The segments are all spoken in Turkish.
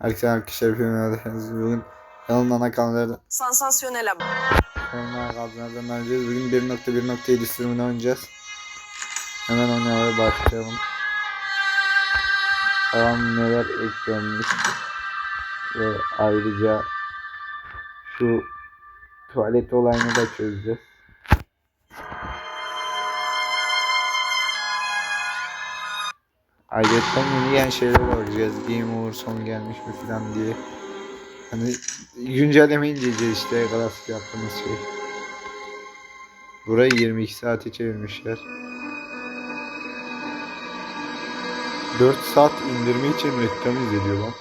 Herkese arkadaşlar hepiniz bugün kanalın ana kanallardan Sansasyonel haber. kanalın ana kanallardan oynayacağız. Bugün 1.1.7 sürümünü oynayacağız. Hemen oynamaya başlayalım. Tamam neler eklenmiş ve ayrıca şu tuvalet olayını da çözeceğiz. Ayrıca yeni gelen şeyler bakacağız. Game over son gelmiş mi falan diye. Hani güncelleme inceleyeceğiz işte klasik yaptığımız şey. Burayı 22 saate çevirmişler. 4 saat indirme için reklam izlediyor lan.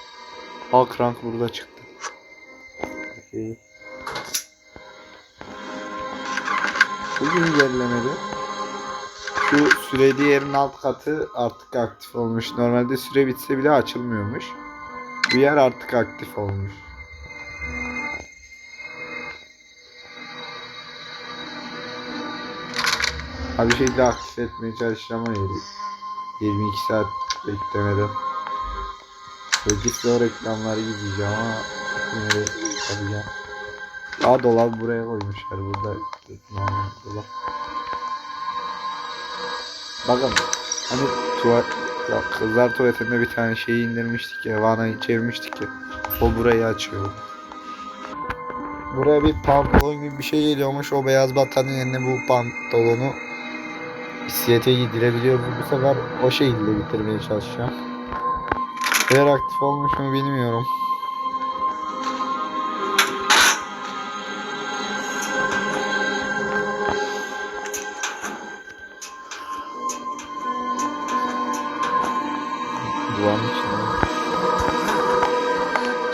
Halk rank burada çıktı. Okey. Bu güncellemede şu süreli yerin alt katı artık aktif olmuş. Normalde süre bitse bile açılmıyormuş. Bu yer artık aktif olmuş. Abi bir şekilde aktif etmeye çalışacağım yeri. 22 saat beklemeden. Öncesi o reklamları izleyeceğim ama de yapacağım. Aa dolabı buraya koymuşlar burada. Dolap. Bakın hani tuvalet ya kızlar tuvaletinde bir tane şeyi indirmiştik ya vanayı çevirmiştik ya. O burayı açıyor. Buraya bir pantolon gibi bir şey geliyormuş. O beyaz batanın yerine bu pantolonu hissiyete giydirebiliyoruz. Bu sefer o şekilde bitirmeye çalışacağım. Eğer aktif olmuş mu bilmiyorum.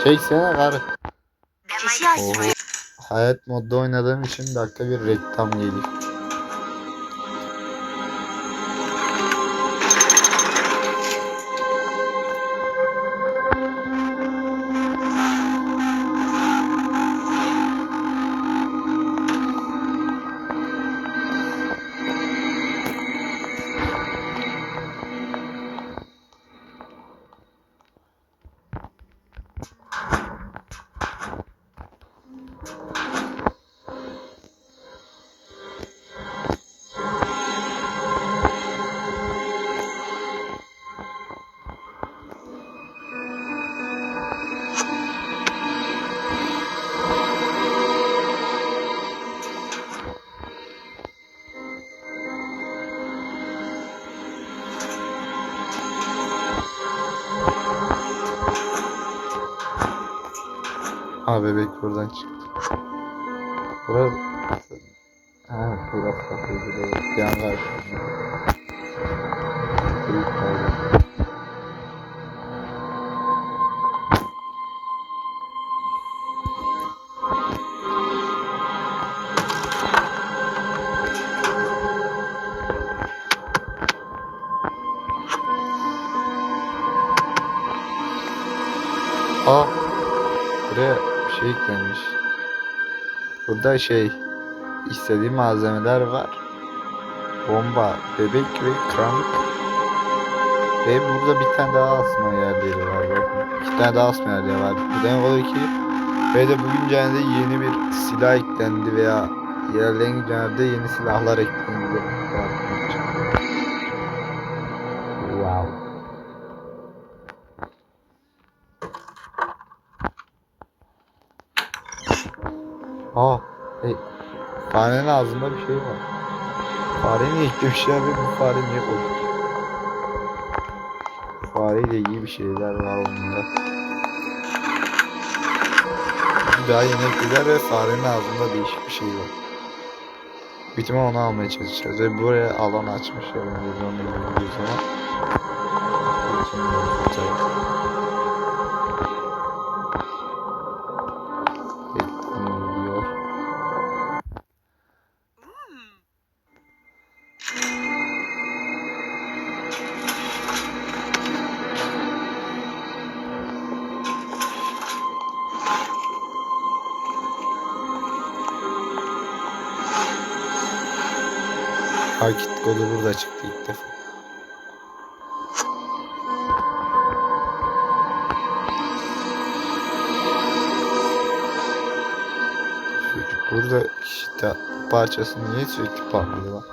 Çeksene karı. Oo. Hayat modda oynadığım için dakika bir reklam geliyor. Ha bebek buradan çıktı. Burası... Ha burası kapıydı evet. Yan karşısında. Büyük kaydı. Burada şey istediğim malzemeler var. Bomba, bebek ve krank. Ve burada bir tane daha asma yerleri var. Bakın. İki tane daha asma yerleri var. Bu demek oluyor ki ve de bugün güncelinde yeni bir silah eklendi veya ilerleyen günlerde yeni silahlar eklendi. Farenin ağzında bir şey var. Fare niye eklemişler ve bu fare niye koymuş? Fareyle iyi bir şeyler var onda. Bir daha yeni eklediler ve farenin ağzında değişik bir şey var. Bitime onu almaya çalışacağız ve buraya alan açmışlar. Biz onu Hakit golü burada çıktı ilk defa. Çocuk burada işte parçasını niye sürekli patlıyor lan?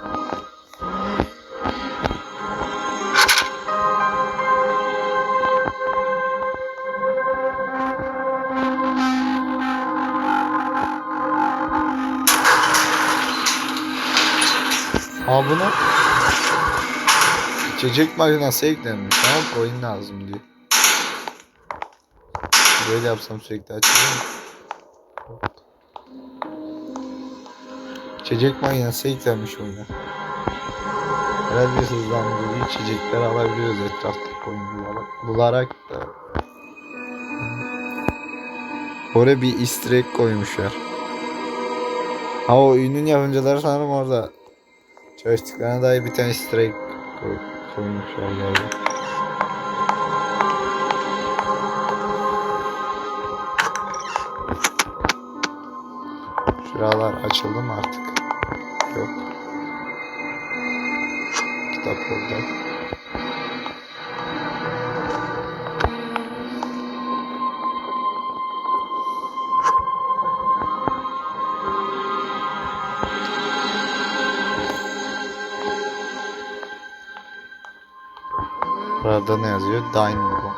Ha buna içecek makinesi eklenmiş ama coin lazım diyor. Böyle yapsam sürekli açılır mı? İçecek makinesi eklenmiş oyuna. Herhalde hızlandırıcı içecekler alabiliyoruz etrafta coin bularak, bularak da. Oraya bir easter koymuşlar. Ha o oyunun yapımcıları sanırım orada çalıştıklarına dair bir tane egg koy, koymuşlar galiba. Şuralar açıldı mı artık? Yok. Kitap orada. Burada ne yazıyor? Room.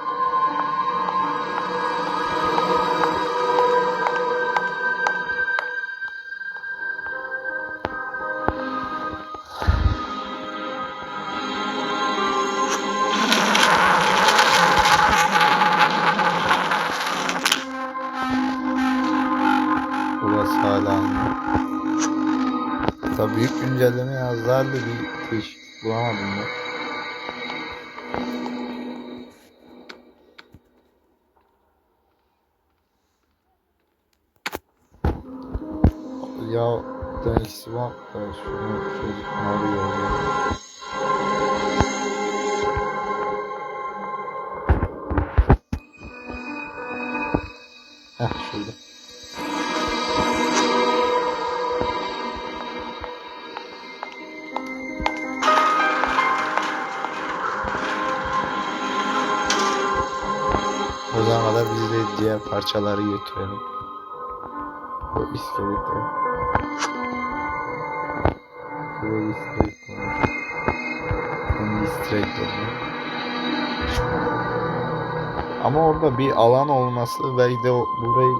Burası. Tabii büyük güncelleme yazdılar da bir değişiklik bulamadım ben. Da şunu. Heh şurada. O zaman kadar biz de diğer parçaları götürelim. O iskeleti. Bir iskelet var. Onun easter egg'leri. Ama orada bir alan olması belki de burayı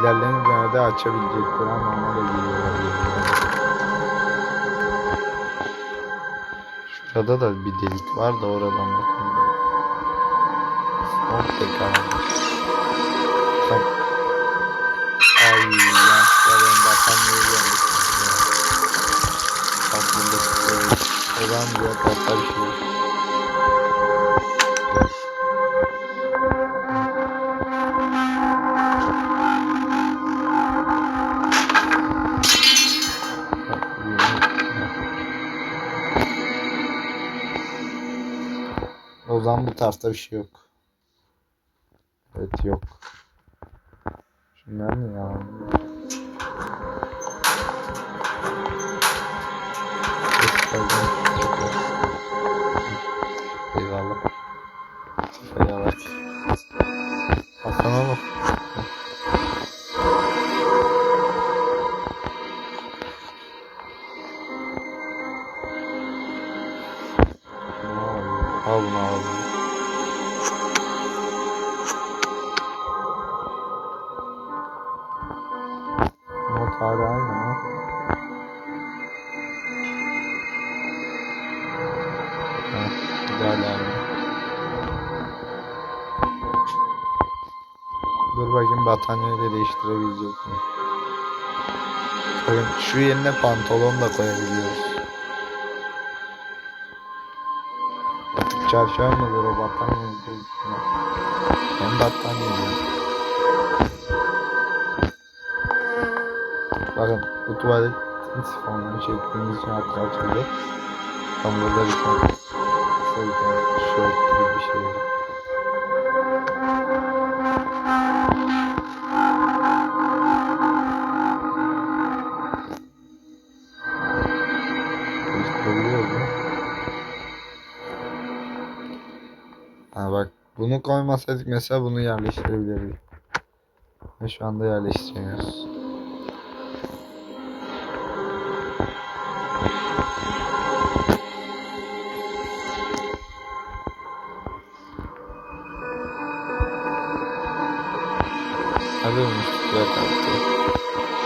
ilerleyen günlerde açabilecekler ama ona da giriyorlar. Şurada da bir delik var da oradan bakalım. Smoke tekrar. Zaman diğer tarafta bir şey bu tarafta bir şey yok. Evet yok. Şunlar mı ya? Eyvallah. Eyvallah. De değiştirebilecek mi? Bakın şu yerine pantolon da koyabiliyoruz. Çarşaf mıdır o battaniye midir? Ben battaniye. Bakın bu tuvalet sifonunu çektiğimiz için hatta açıldı. Tam burada bir tane şort gibi bir şey. Bunu koymasaydık mesela bunu yerleştirebilirdik. Ve şu anda yerleştiremiyoruz. Hadi bunu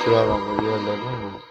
şuradan da bir yerlerden bulduk.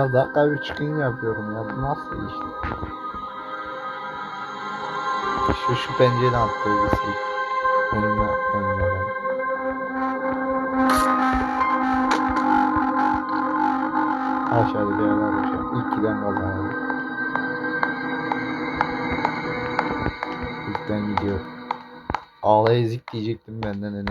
Ya dakika bir çıkın yapıyorum ya. Bu nasıl iş? Şu şu pencereden atlayı bir sil. Önüme önüme ben. Aşağıdaki yerler hocam. İlk giden. İlkten gidiyor. Ağla ezik diyecektim benden öne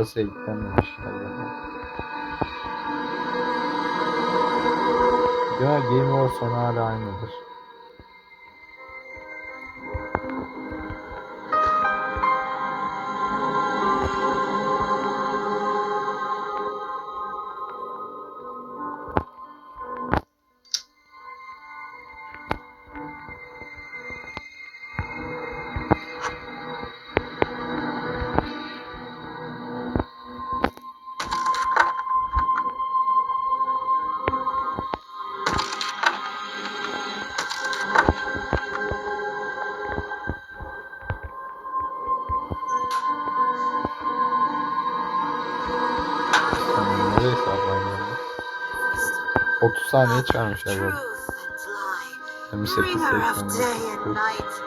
Burası eklenmemiş galiba. Ya Game Over sonu hala aynıdır. Saniye çıkarmışlar bu. arada. 28 Bringer of day and 80 night.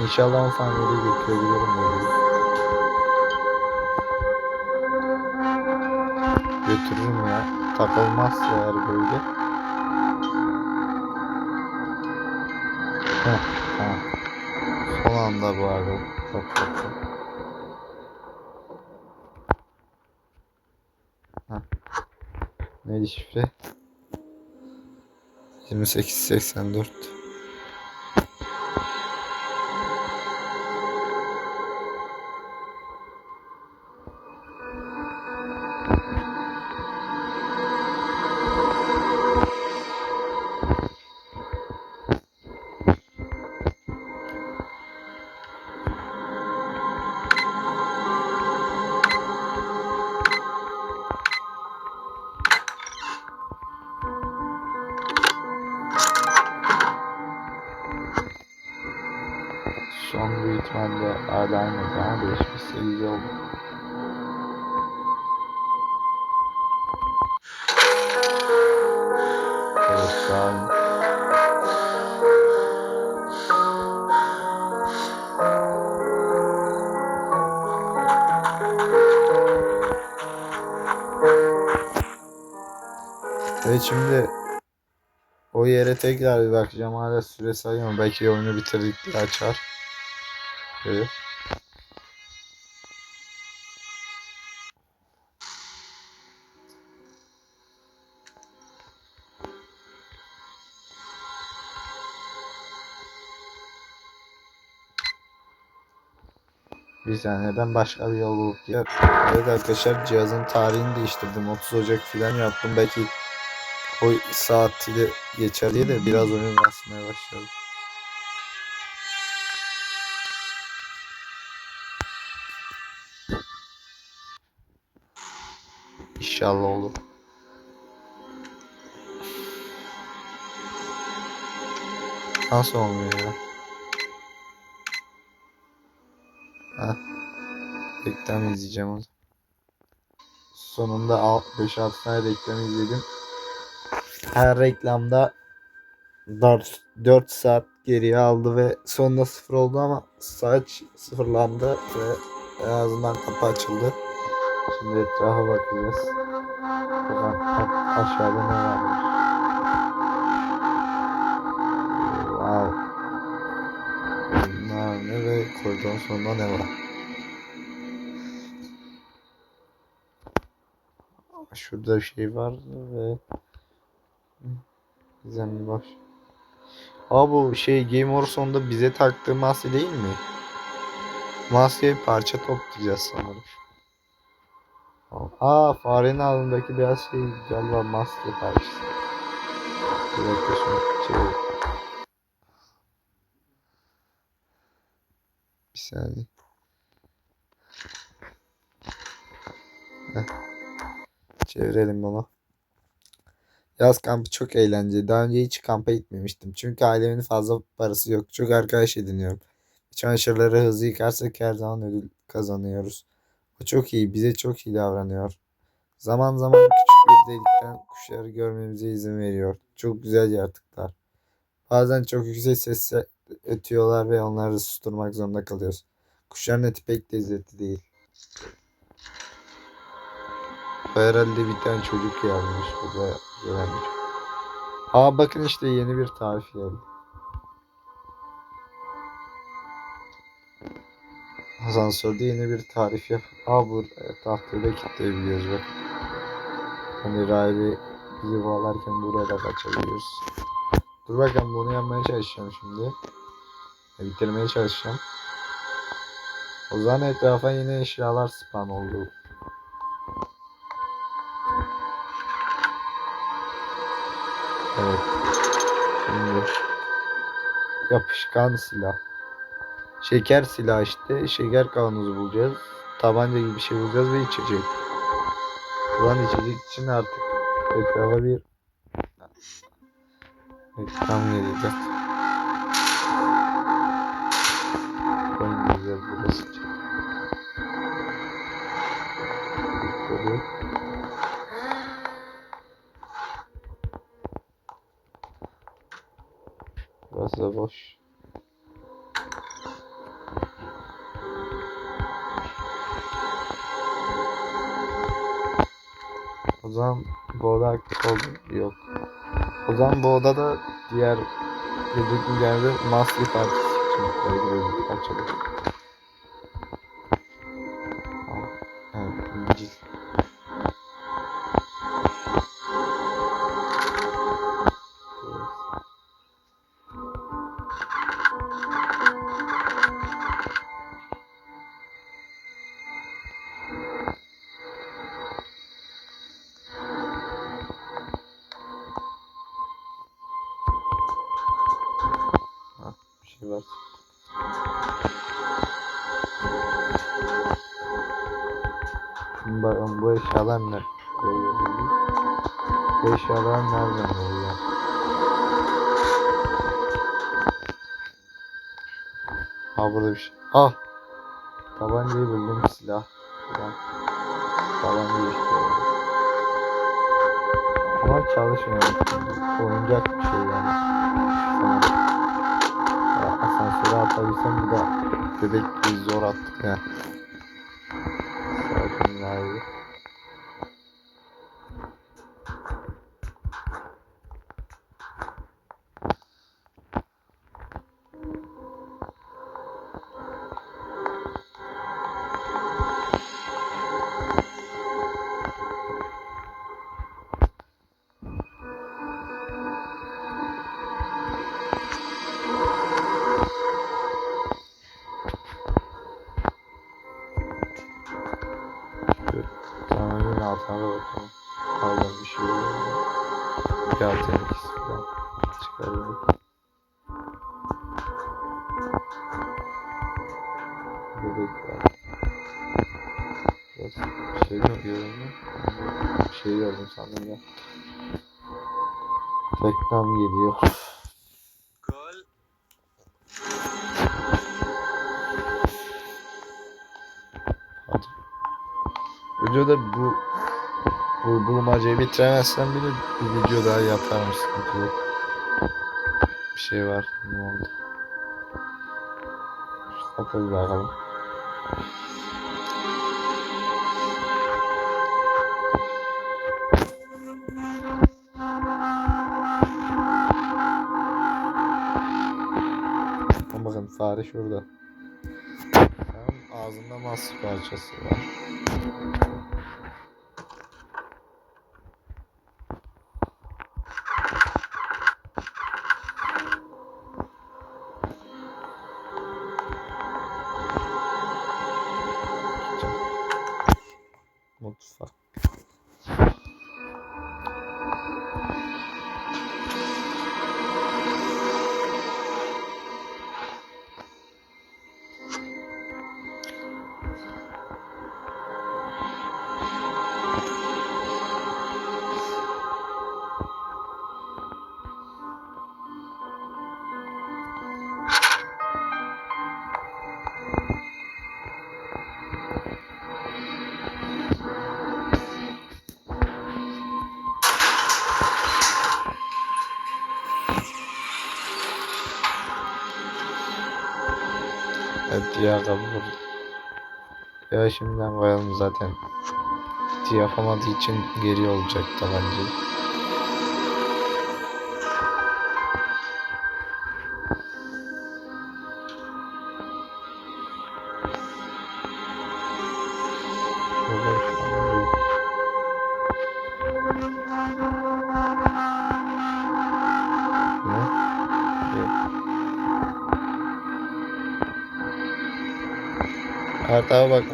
İnşallah 10 saniyede götürebilirim böyle. Götürürüm ya. Takılmazsa eğer böyle. Heh, tamam. Son anda bu arada. Çok çok çok. Neydi şifre? 2884. Büyük ihtimalle hala aynı ama değişmişse güzel oldu. Evet şimdi o yere tekrar bir bakacağım. Hala süre sayıyorum. Belki oyunu bitirdikçe açar. Evet. Bir saniye ben başka bir yol bulup diğer. Evet arkadaşlar cihazın tarihini değiştirdim. 30 Ocak falan yaptım. Belki o saatiyle geçer diye de biraz oyun basmaya başladım. İnşallah olur. Nasıl olmuyor ya? Ha. Reklam izleyeceğim o zaman. Sonunda 5-6 tane reklam izledim. Her reklamda 4, 4 saat geriye aldı ve sonunda sıfır oldu ama saat sıfırlandı ve en azından kapı açıldı. Şimdi etrafa bakacağız. A- aşağıda ne varmış. Wow. Ne ve koridorun sonunda ne var? Şurada bir şey var ve zemin boş. Aa bu şey Game Over sonunda bize taktığı maske değil mi? Maskeyi parça toplayacağız sanırım. Aa farenin ağzındaki beyaz şey galiba maske parçası. Bir dakika. Bir saniye. Çevirelim bunu. Yaz kampı çok eğlenceli. Daha önce hiç kampa gitmemiştim. Çünkü ailemin fazla parası yok. Çok arkadaş ediniyorum. Çamaşırları hızlı yıkarsak her zaman ödül kazanıyoruz. O çok iyi. Bize çok iyi davranıyor. Zaman zaman küçük bir delikten kuşları görmemize izin veriyor. Çok güzel yaratıklar. Bazen çok yüksek sesle ötüyorlar ve onları susturmak zorunda kalıyoruz. Kuşların eti pek lezzetli değil. Herhalde bir tane çocuk yazmış burada görenmiş. Aa bakın işte yeni bir tarif geldi. Asansörde yeni bir tarif yap. Aa bu tahtayı da kilitleyebiliyoruz bak. Hani rahibi bizi bağlarken buraya da kaçabiliyoruz. Dur bakalım bunu yapmaya çalışacağım şimdi. E, Bitirmeye çalışacağım. O zaman etrafa yine eşyalar spawn oldu. Evet. Şimdi yapışkan silah. Şeker silah işte. Şeker kavanozu bulacağız. Tabanca gibi bir şey bulacağız ve içecek. Ulan içecek için artık etrafa bir reklam gelecek. Coin gireceğiz burası. Burası da boş. O zaman bu oda aktif oldu. Yok. O zaman bu odada diğer geceki yerde maske partisi için belki açalım. Var. Şimdi bakalım bu eşyalar ne? Bu eşyalar nereden geliyor? Ha burada bir şey. Ah! Tabancayı buldum. Silah. Tabancayı işte. Ama çalışmıyor. Oyuncak bir şey yani. Tamam. Ya, asansöre atabilsem bir de bebek zor attık ya. Reklam geliyor. Gol. Hadi. Videoda bu bu bulmacayı bitiremezsem bile bir video daha yapar mısın? Yok. Bir şey var. Ne oldu? Bir bakalım. Fare şurada. Tam ağzında mas parçası var. Kapı burada. Ya şimdiden koyalım zaten. Yapamadığı için geri olacak tabancayı.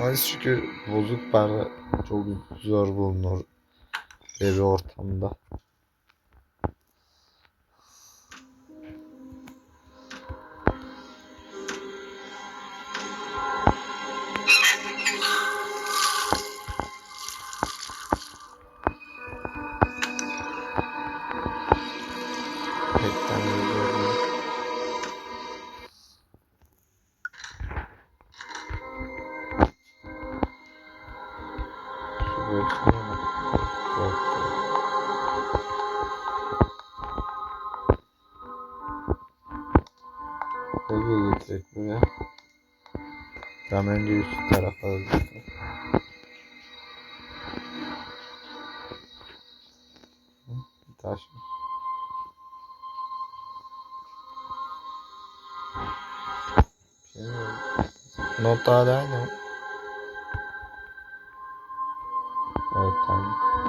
Bakmalıyız çünkü bozuk para çok zor bulunur bir ortamda. Not daha da aynı mı? Evet tamam.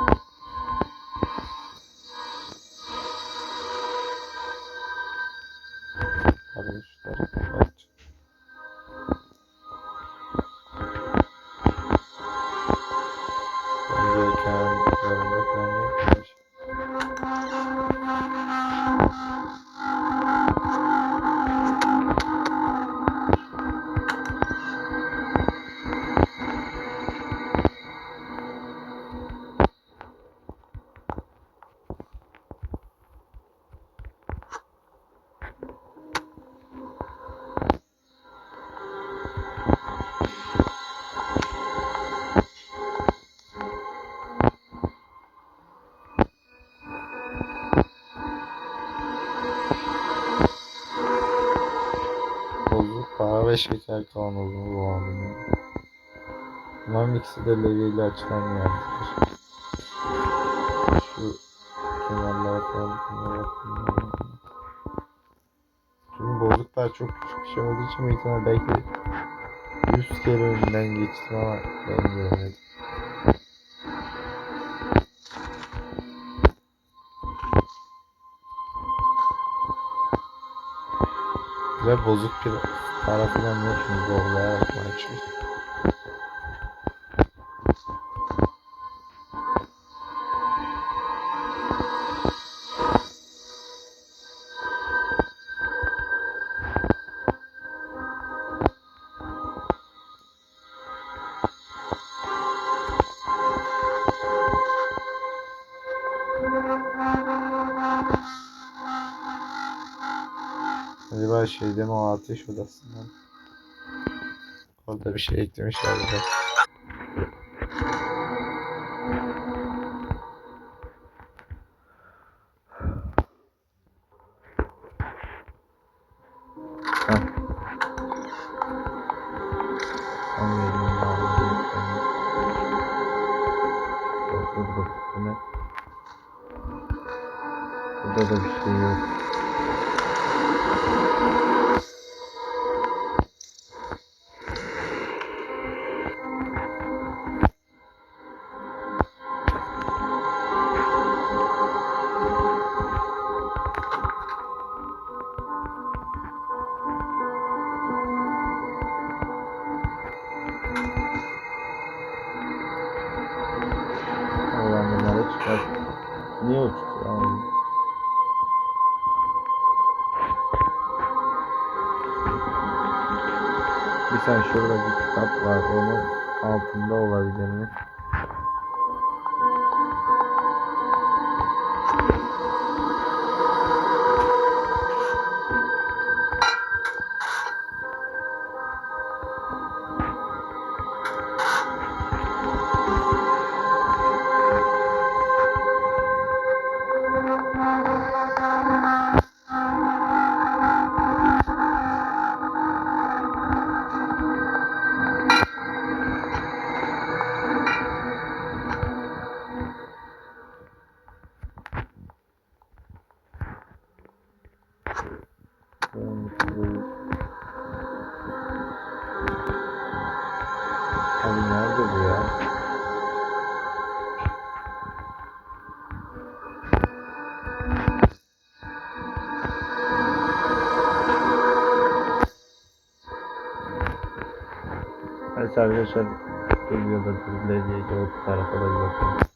5 şeker kalan olduğunu bu anlamda. Bunların ikisi de leviyle açılan bir yerdir. Şu kenarlara falan bunlara Çünkü bozuklar çok küçük bir şey olduğu için büyük belki 100 kere önünden geçtim ama ben göremedim. Bozuk bir para falan yok mu zorlayarak mı Acaba şeyde mi o ateş odasında? Orada bir şey eklemişler bir Niye uçtu lan? Bir sen şurada bir kitap var. Onun altında olabilir mi? Bu ya? Evet arkadaşlar geliyorlar Levye'ye o tarafa da bir